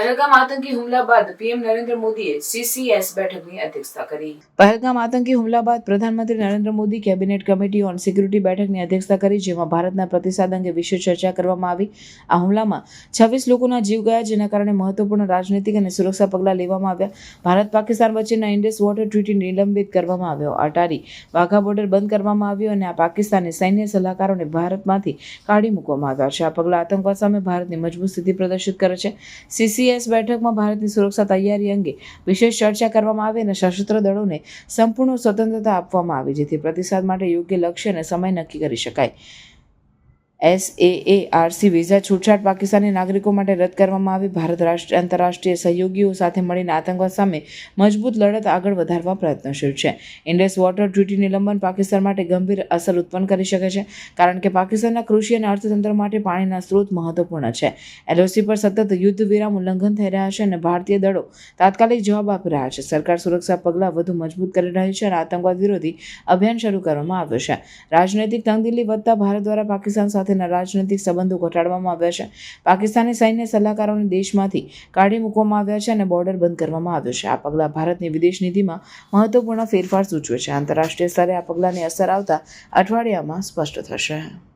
પહેલગામ આતંકી હુમલા બાદ પીએમ નરેન્દ્ર મોદીએ સીસીએસ બેઠકની અધ્યક્ષતા કરી પહેલગામ આતંકી હુમલા બાદ પ્રધાનમંત્રી Narendra Modi cabinet committee on security બેઠકની અધ્યક્ષતા કરી જેમાં ભારતના પ્રતિસાદ અંગે વિશેષ ચર્ચા કરવામાં આવી આ હુમલામાં છવ્વીસ લોકોના જીવ ગયા જેના કારણે મહત્વપૂર્ણ રાજનૈતિક અને સુરક્ષા પગલાં લેવામાં આવ્યા ભારત પાકિસ્તાન વચ્ચેના ઇન્ડસ વોટર ટ્રીટી નિલંબિત કરવામાં આવ્યો. અટારી વાઘા બોર્ડર બંધ કરવામાં આવ્યો અને આ પાકિસ્તાની સૈન્ય સલાહકારોને ભારતમાંથી કાઢી મૂકવામાં આવ્યા છે. આ પગલાં આતંકવાદ સામે ભારતની મજબૂત સ્થિતિ પ્રદર્શિત કરે છે. સીસીએસ બેઠકમાં ભારતની સુરક્ષા તૈયારી અંગે વિશેષ ચર્ચા કરવામાં આવી અને સશસ્ત્ર દળોને સંપૂર્ણ સ્વતંત્રતા આપવામાં આવી, જેથી પ્રતિસાદ માટે યોગ્ય લક્ષ્ય અને સમય નક્કી કરી શકાય. એસએએઆરસી વિઝા છૂટછાટ પાકિસ્તાની નાગરિકો માટે રદ કરવામાં આવી. ભારત રાષ્ટ્ર, આંતરરાષ્ટ્રીય સહયોગીઓ સાથે મળીને આતંકવાદ સામે મજબૂત લડત આગળ વધારવા પ્રયત્નશીલ છે. ઇન્ડસ વોટર ડ્યુટી નિલંબન પાકિસ્તાન માટે ગંભીર અસર ઉત્પન્ન કરી શકે છે, કારણ કે પાકિસ્તાનના કૃષિ અને અર્થતંત્ર માટે પાણીના સ્ત્રોત મહત્વપૂર્ણ છે. એલઓસી પર સતત યુદ્ધ વિરામ ઉલ્લંઘન થઈ રહ્યા છે અને ભારતીય દળો તાત્કાલિક જવાબ આપી રહ્યા છે. સરકાર સુરક્ષા પગલાં વધુ મજબૂત કરી રહી છે અને આતંકવાદ વિરોધી અભિયાન શરૂ કરવામાં આવ્યું છે. રાજનૈતિક તંગદિલી વધતા ભારત દ્વારા પાકિસ્તાન સાથેના રાજનૈતિક સંબંધો ઘટાડવામાં આવ્યા છે. પાકિસ્તાની સૈન્ય સલાહકારોને દેશમાંથી કાઢી મૂકવામાં આવ્યા છે અને બોર્ડર બંધ કરવામાં આવ્યો છે. આ પગલાં ભારતની વિદેશ નીતિમાં મહત્વપૂર્ણ ફેરફાર સૂચવે છે. આંતરરાષ્ટ્રીય સ્તરે આ પગલાંની અસર આવતા અઠવાડિયામાં સ્પષ્ટ થશે.